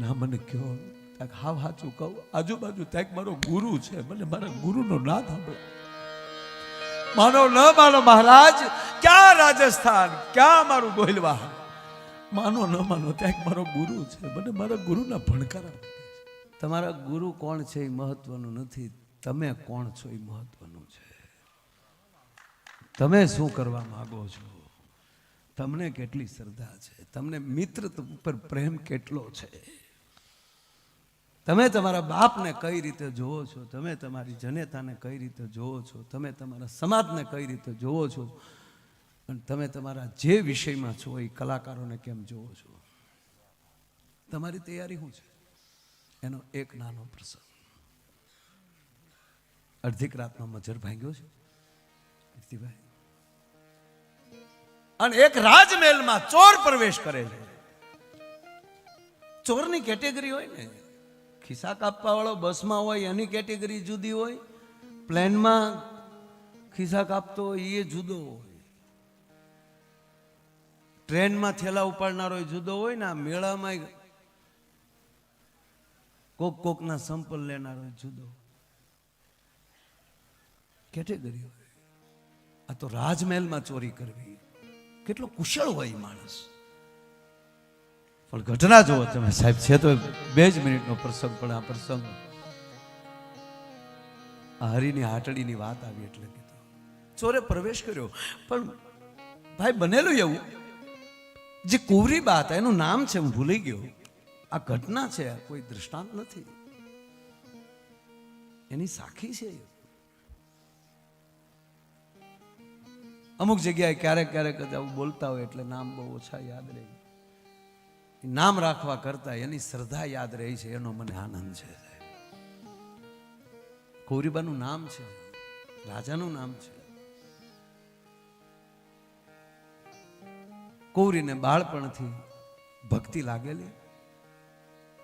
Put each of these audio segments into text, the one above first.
ના, મને કહો ત્યાં હાવ હાચું કહું. આજુબાજુ ત્યાં મારો ગુરુ છે. મને મારા ગુરુનો ના સાંભળો. માનો ન માનો મહારાજ, ક્યાં રાજસ્થાન? ક્યાં મારું ગોહિલવા માનો ન માનો ત્યાં મારો ગુરુ છે. મને મારા ગુરુના ભણકાર તમારા ગુરુ કોણ છે એ મહત્વનું નથી. તમે કોણ છો એ મહત્વનું છે. તમે શું કરવા માગો છો? તમને કેટલી શ્રદ્ધા છે? તમને મિત્ર ઉપર પ્રેમ કેટલો છે? તમે તમારા બાપને કઈ રીતે જોવો છો? તમે તમારી જનેતાને કઈ રીતે જોવો છો? તમે તમારા સમાજને કઈ રીતે જોવો છો? અને તમે તમારા જે વિષયમાં છો, એ કલાકારોને કેમ જોવો છો? તમારી તૈયારી શું છે? એનો એક નાનો પ્રસંગ. અડધીક રાતનો મજર ભાંગ્યો છે? અને એક રાજમહેલમાં ચોર પ્રવેશ કરે છે. ચોરની કેટેગરી હોય ને. ખિસ્સા કાપવા વાળો બસમાં હોય, એની કેટેગરી જુદી હોય, પ્લેનમાં ખિસ્સા કાપતો હોય એ જુદો હોય. ટ્રેનમાં થેલા ઉપાડનારો જુદો હોય ને મેળામાં કોક કોકના સંપલ લેનારો જુદો કેટેગરી હોય. આ તો રાજમહેલમાં ચોરી કરવી. કેટલો કુશળ હોય માણસ. પણ ઘટના જુઓ તમે. સાહેબ, છે તો બે જ મિનિટનો પ્રસંગ, પણ આ પ્રસંગ હરિની હાટડીની વાત આવી એટલે કીધું ચોરે પ્રવેશ કર્યો. પણ ભાઈ, બનેલું એવું. જે કુવરી બાત, એનું નામ છે, હું ભૂલી ગયો. આ ઘટના છે કોઈ દૃષ્ટાંત નથી. એની સાખી છે અમુક જગ્યાએ ક્યારેક ક્યારેક બોલતા હોય એટલે નામ બહુ ઓછા યાદ રહે. નામ રાખવા કરતા એની શ્રદ્ધા યાદ રહી છે, એનો મને આનંદ છે કોરીબાનું નામ છે, રાજાનું નામ છે. કૌરીને બાળપણથી ભક્તિ લાગેલી,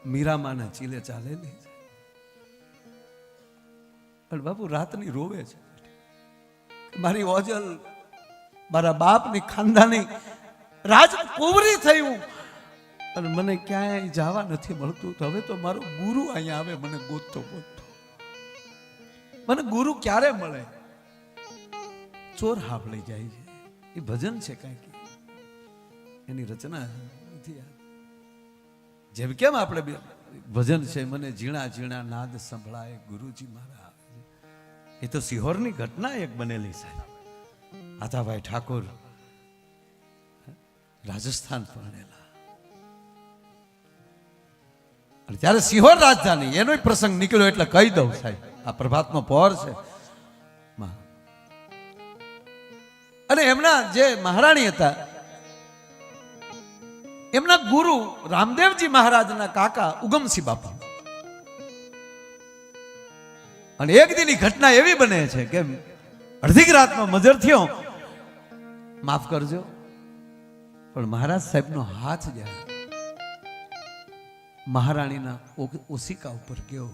મીરામાના ચીલે ચાલેલી. પણ બાપુ રાતની રોવે છે. મારી ઓજલ, મારા બાપની ખાનદાની રાજ કુંવરી થયું અને મને ક્યાંય જવા નથી મળતું. તો હવે તો મારો ગુરુ અહીંયા આવે, મને ગોતતો ગોતતો. મને ગુરુ ક્યારે મળે? ચોર હાફ લઈ જાય છે. એ ભજન છે કાંઈક. એની રચના નથી જેમ કેમ આપણે ભજન છે, મને ઝીણા ઝીણા નાદ સંભળાય, ગુરુજી મારા એ તો સિહોરની ઘટના એક બનેલી છે. આતાભાઈ ઠાકોર રાજસ્થાન પરણેલા. અને જ્યારે સિહોર રાજધાની એનો પ્રસંગ નીકળ્યો એટલે કહી દઉં સાહેબ, આ પ્રભાતનો પહોર છે. અને એમના જે મહારાણી હતા, એમના ગુરુ રામદેવજી મહારાજના કાકા ઉગમસિંહ બાપા. અને એક દિનની ઘટના એવી બને છે કે અડધી રાતમાં મજર થયો. માફ કરજો, પણ મહારાજ સાહેબનો હાથ જાય મહારાણીના ઓશિકા ઉપર ગયો.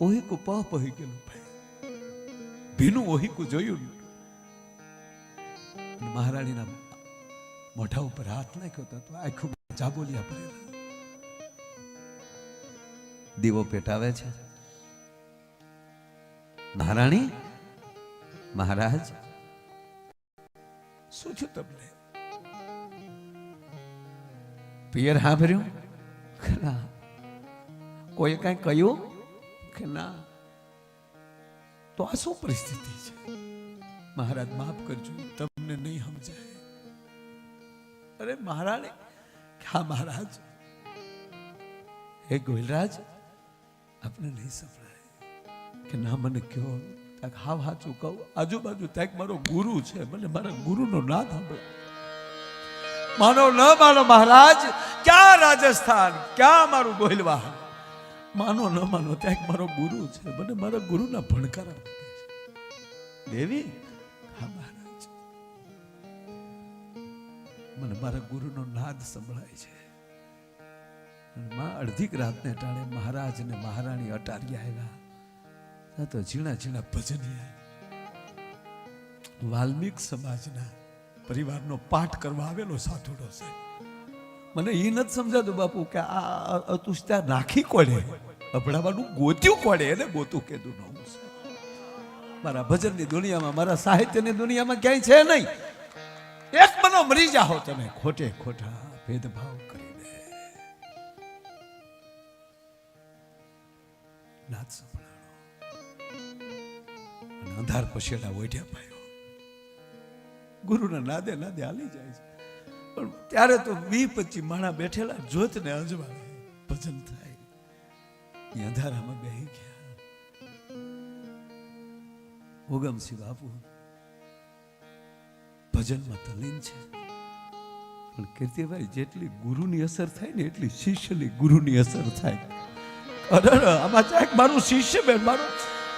ઓહિકું પહ પહી ગયેલું ભાઈ. ભીનું ઓહિકું જોયું મહારાણીના મોઢા ઉપર હાથ નાખ્યો તો આખું જાબોલિયા ભરેલા. દીવો પેટાવે છે. મહારાણી મહારાજ, શું થયું તમને? પિયર સાંભળ્યું? ના. કોઈ કઈ કહ્યું? કે ના. તો આ શું પરિસ્થિતિ છે? મહારાજ, માફ કરજો તમને નહીં સમજાય. અરે મહારાજ હા મહારાજ. હે ગોહિલરાજ આપને નહીં સંભળાય. કે ના, મને કયો ત્યાં હાવ હાચું કહું. આજુબાજુ ત્યાં મારો ગુરુ છે. મને મારા ગુરુનો ના સાંભળો. માનો ન માનો મહારાજ, ક્યાં રાજસ્થાન, ક્યાં મારું ગોહિલવા માનો ન માનો, ત્યાં મારો ગુરુ છે, મને મારા ગુરુના ભણકાર દેવી, હા મહારાજ. મને મારા ગુરુનો નાદ સંભળાય છે. માં અડધીક રાતને ટાણે મહારાજ ને મહારાણી અટારી આવ્યા. તો ઝીણા ઝીણા ભજનિયા વાલ્મીક સમાજના પરિવારનો પાઠ કરવા આવેલો સાધુડો સાહેબ. મને એ નથી સમજાતું બાપુ કે આ અતુષ્ટા નાખી કોડે અભડાવાનું ગોત્યું કોડે એને ગોતું કીધું ન હું મારા ભજનની દુનિયામાં, મારા સાહિત્યની દુનિયામાં ક્યાંય છે નહીં. એક બનો મરી જાઓ તમે. ખોટે ખોટા ભેદભાવ કરીને. નાથ સંભળાણો. અંધાર પછેડા ઓઢ્યા પાયો ગુરુના નાદે નાદે હાલી જાય છે. પણ ત્યારે તો વી પચી માણા બેઠેલા જોતને અજવાળે, ભજન થાય. એ અંધારામાં બેહી ગયા. ઉગમસિંહ બાપુ ભજનમાં તલીન છે. પણ કીર્તિભાઈ, જેટલી ગુરુની અસર થાય ને એટલી શિષ્યની ગુરુની અસર થાય. અરે આમાં ચાક મારું શિષ્ય બેન મારો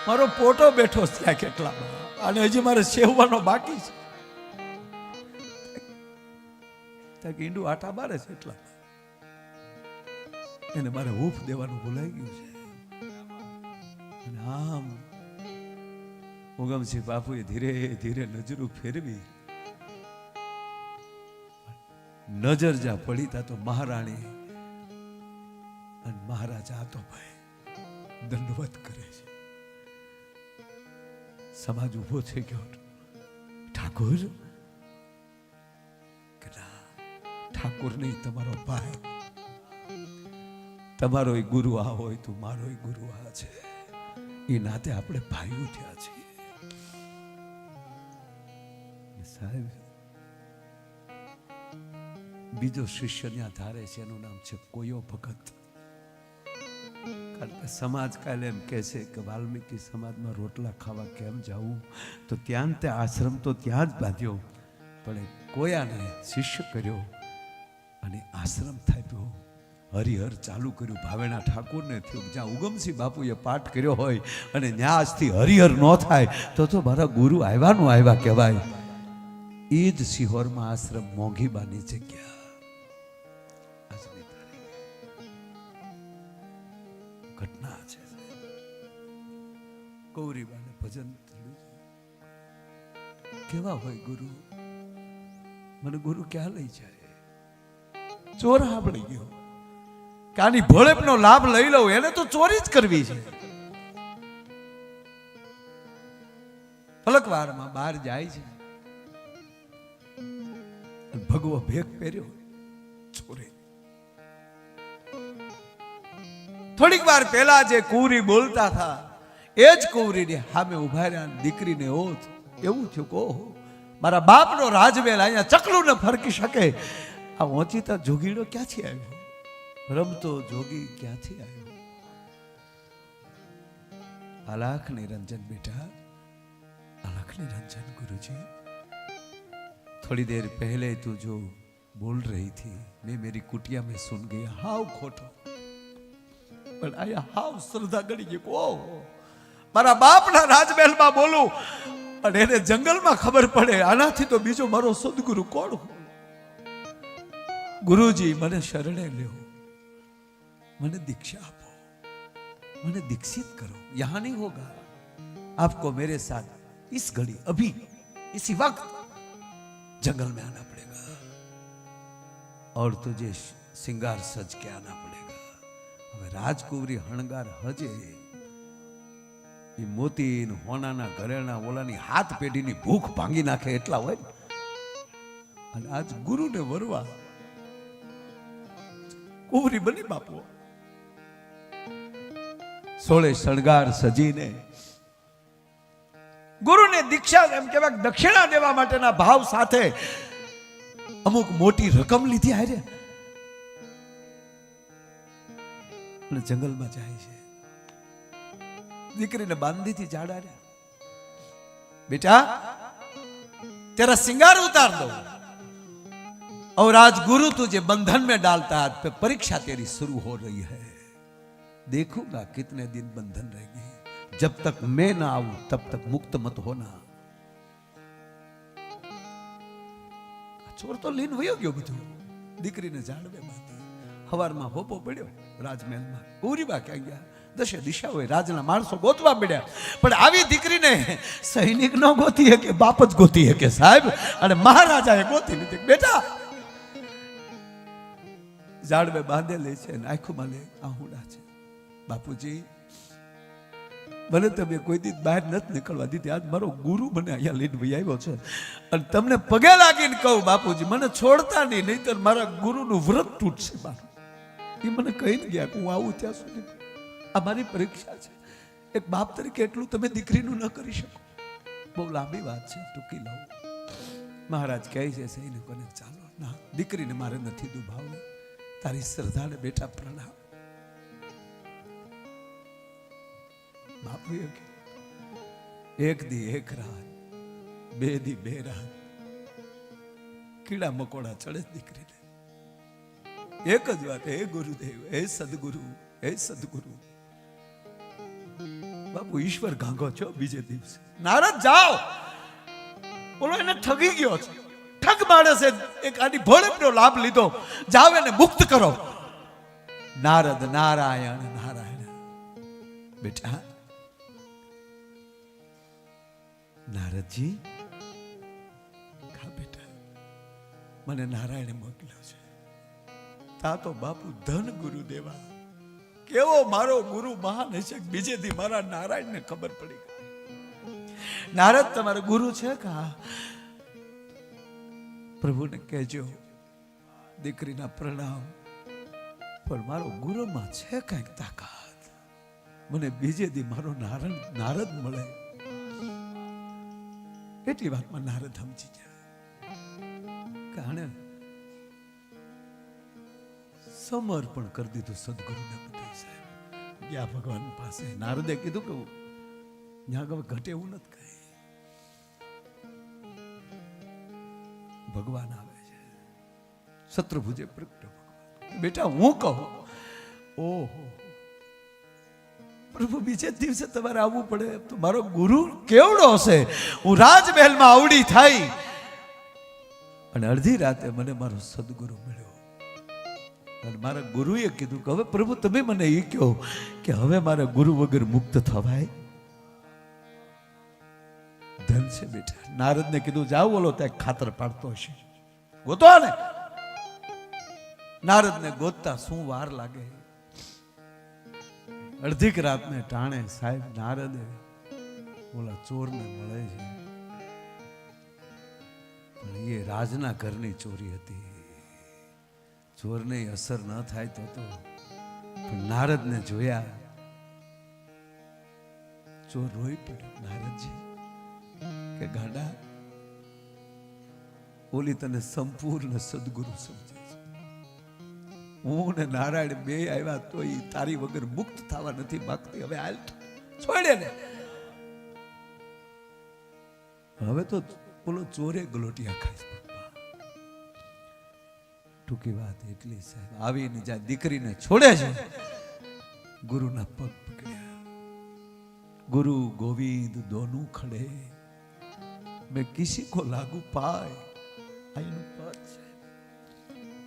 મારો પોટો બેઠો ત્યાં કેટલામાં. અને હજી મારે સેવવાનો બાકી છે. ત્યાં ઈંડું આટા મારે છે એટલા. એને મારે હૂફ દેવાનું ભૂલાઈ ગયું છે. આમ ઉગમસિંહ બાપુએ ધીરે ધીરે નજરું ફેરવી. નજર જ્યાં પડી તા તો મહારાણી અને મહારાજા તો ભાઈ દંડવત કરે છે. સમાજ ઊભો થઈ ગયો. ઠાકોર ઠાકોર નહીં તમારો ભાઈ. તમારો ગુરુ આ હોય તો મારો ગુરુ આ છે. એ નાતે આપણે ભાઈઓ થયા છીએ. સાહેબ, બીજો શિષ્ય ત્યાં ધારે છે, એનું નામ છે કોયો ભગત? સમાજ કાલે એમ કહે છે કે વાલ્મીકી સમાજમાં રોટલા ખાવા કેમ જવું તો ત્યાં તે આશ્રમ તો ત્યાં જ બાંધ્યો. પણ કોયાને શિષ્ય કર્યો? આશ્રમ થાપ્યો હરિહર ચાલુ કર્યું. ભાવેણા ઠાકોરને થયું જ્યાં ઉગમસિંહ બાપુએ પાઠ કર્યો હોય અને આજથી હરિહર ન થાય, તો તો મારા ગુરુ આવ્યાનું આવ્યા કહેવાય. એ જ સિહોરમાં આશ્રમ મોંઘીબાની જગ્યા. આજની ઘટના છે. કૌરીબાને ભજન કેવા હોય ગુરુ? મને ગુરુ ક્યાં લઈ જાય? ચોર સાંભળી ગયો. કે આની ભોળેપનો લાભ લઈ લઉં, એને તો ચોરી જ કરવી છે. પલકવારમાં બહાર જાય છે. ભગવો ભેગ પહેર્યો. ચોરે. થોડીક વાર પહેલા જે કુંવરી બોલતા હતા, એ જ કુંવરીને સામે ઊભા રહ્યા દીકરીને ઓત એવું થયું કહો મારા બાપનો રાજવેલ અહીંયા ચકલું ને ફરકી શકે. આ વંચિતા જોગીડો ક્યાંથી આવ્યો? રમતો જોગી ક્યાંથી આવ્યો? અલાખ નિરંજન બેટા અલખ નિરંજન ગુરુજી थोड़ी देर पहले तू जो बोल रही थी मैं मेरी कुटिया में सुन गई हाव खोटो પણ આયા હાવ શ્રદ્ધા ગણી ગઈ કો મારા બાપના રાજમહેલમાં બોલું પણ એને જંગલમાં ખબર પડે, આનાથી તો બીજો મારો સદગુરુ કોણ ગુરુજી મને શરણે લ્યો મને દીક્ષા આપો મને दीक्षित करो यहां नहीं होगा आपको मेरे साथ इस घड़ी अभी इसी वक्त जंगल में आना पड़ेगा और तुझे श्रृंगार सज के आना पड़ेगा હવે રાજકુંવરી હણગાર હજે એ મોતી ને હોનાના ઘરેણા ઓલાની હાથ પેઢીની ભૂખ ભાંગી નાખે એટલા હોય ને. અને આજ ગુરુને વરવા ઉભરી બની બાપુ સોળે શણગાર સજીને ગુરુને દીક્ષા એમ કહેવાય દક્ષિણા દેવા માટેના ભાવ સાથે અમુક મોટી રકમ લીધી હારે. અને જંગલમાં જાય છે. દીકરીને બાંધીથી જાડા બેટા, તેરા સિંગાર ઉતાર દઉં. और आज गुरु तुझे बंधन में डालता है पे परीक्षा तेरी शुरू हो रही है देखूंगा कितने दिन बंधन रहेगी जब तक मैं ना आऊं तब तक मुक्त मत होना ચોર તો લીન વયો ગયો બધું દીકરીને જાળવે બાંધી હવારમાં હોપો પડ્યો રાજમહેલમાં ગૌરીબા ક્યાં ગયા દશે દિશાઓએ રાજના માણસો ગોતવા પડ્યા પણ આવી દીકરીને સૈનિક ન ગોતી શકે બાપ જ ગોતી શકે સાહેબ અને મહારાજાએ ગોતી લીધી બેટા ઝાડવે બાંધેલી છે અને આંખોમાં લે આહુડા છે. બાપુજી, મને તમે કોઈ દી બહાર નથી નીકળવા દીધી. આજ મારો ગુરુ મને અહીંયા લઈને ભાઈ આવ્યો છે. અને તમને પગે લાગીને કહું, બાપુજી, મને છોડતા નહીં, નહીતર મારા ગુરુનું વ્રત તૂટશે મારું. એ મને કહીને ગયા કે હું આવું ત્યાં સુધી. આ મારી પરીક્ષા છે. એક બાપ તરીકે એટલું તમે દીકરીનું ન કરી શકો. બહુ લાંબી વાત છે, ટૂંકી લઉં. મહારાજ કહે છે સૈનિકોને કોને ચાલો. ના, દીકરીને મારે નથી દુભાવવું. તારી શ્રદ્ધાને બેટા પ્રણામ. બાપુએ એક દી એક રાત, બે દી બે રાત, કીડા મકોડા ચડે જ દીકરીને. એક જ વાત, હે ગુરુદેવ, હે સદગુરુ હે સદગુરુ. બાપુ, ઈશ્વર ગાંગો છો બીજે દિવસે. નારદ, જાઓ. બોલો, એને ઠગી ગયો છે. ઠગ માણસે એક આની ભોળપનો લાભ લીધો. જાવ એને મુક્ત કરો. નારદ નારાયણ નારાયણ. બેટા, નારદજી મને નારાયણે મોકલ્યો છે. તા તો બાપુ ધન ગુરુ દેવા. કેવો મારો ગુરુ મહાન હશે બીજેથી મારા નારાયણને ખબર પડી નારદ, તમારો ગુરુ છે કા? પ્રભુને કહેજો, દીકરીના પ્રણામ, પણ મારો ગુરુમાં છે કંઈક તાકાત. મને બીજે દી મારો નારાયણ નારદ મળે. એટલી વાતમાં નારદ સમજી જાય કારણ સમર્પણ કરી દીધું સદગુરુને બધા સાહેબ. ગયા ભગવાન પાસે નારદે કીધું કે ત્યાં ઘટે એવું નથી ભગવાન આવે છે. શત્રુભુજે પ્રગટ ભગવાન. બેટા, હું કહું? ઓહો. પ્રભુ, બીજે દિવસે તમારે આવવું પડે. તો મારો ગુરુ કેવડો હશે? હું રાજમહેલમાં આવડી થઈ. અને અડધી રાતે મને મારો સદગુરુ મળ્યો. અને મારા ગુરુએ કીધું કે, હવે પ્રભુ, તમે મને એ કહો કે હવે મારા ગુરુ વગર મુક્ત થવાય ધન છે બેટા. નારદને કીધું, જાઓ બોલો, ત્યાં ખાતર પાડતો હશે. ગોતો ને નારદને ગોતતા શું વાર લાગે? અડધીક રાતને ટાણે સાહેબ નારદે ઓલા ચોરને મળે છે. પણ એ રાજના ઘરની ચોરી હતી. ચોરને અસર ન થાય તો તો પણ નારદને જોયા. ચોર રોઈ પડ્યો. નારદજી કે ગાંડા, ઓલી તને સંપૂર્ણ સદગુરુ સમજે હું ને નારાયણ બે આવ્યા તો એ તારી વગર મુક્ત થવા નથી માગતી. હવે હાલ છોડે ને. હવે તો બોલો ચોરે ગલોટિયા ખાય ટૂંકી વાત એટલી સાહેબ, આવીને જ્યાં દીકરીને છોડે છે, ગુરુના પગ પકડ્યા. ગુરુ ગોવિંદ દોનું ખડે. મેં કિસી કો લાગુ પાય આ એનું પદ છે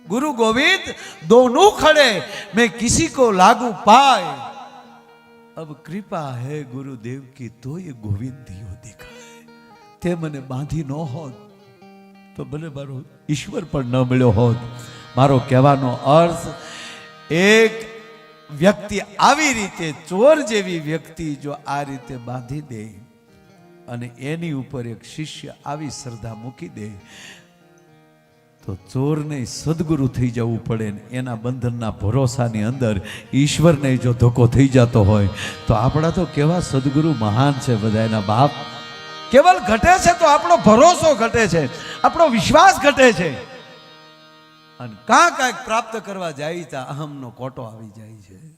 गुरु गोविंद दोनों खड़े मैं किसी को लागू पाए अब कृपा है गुरुदेव की तो ये गोविंद दियो दिखाए તે મને બાંધી ન હોત તો મને મારો ઈશ્વર પણ ન મળ્યો હોત મારો કહેવાનો અર્થ એક વ્યક્તિ આવી રીતે ચોર જેવી વ્યક્તિ જો આ રીતે બાંધી દે અને એની ઉપર એક શિષ્ય આવી શ્રદ્ધા મૂકી દે. તો ચોરને સદગુરુ થઈ જવું પડે ને એના બંધનના ભરોસાની અંદર ઈશ્વરને જો ધોકો થઈ જતો હોય, તો આપણા તો કેવા સદગુરુ મહાન છે બધા એના બાપ. કેવલ ઘટે છે તો આપણો ભરોસો ઘટે છે, આપણો વિશ્વાસ ઘટે છે. અને કાં કાંઈક પ્રાપ્ત કરવા જાય ત્યાં અહમનો કોટો આવી જાય છે.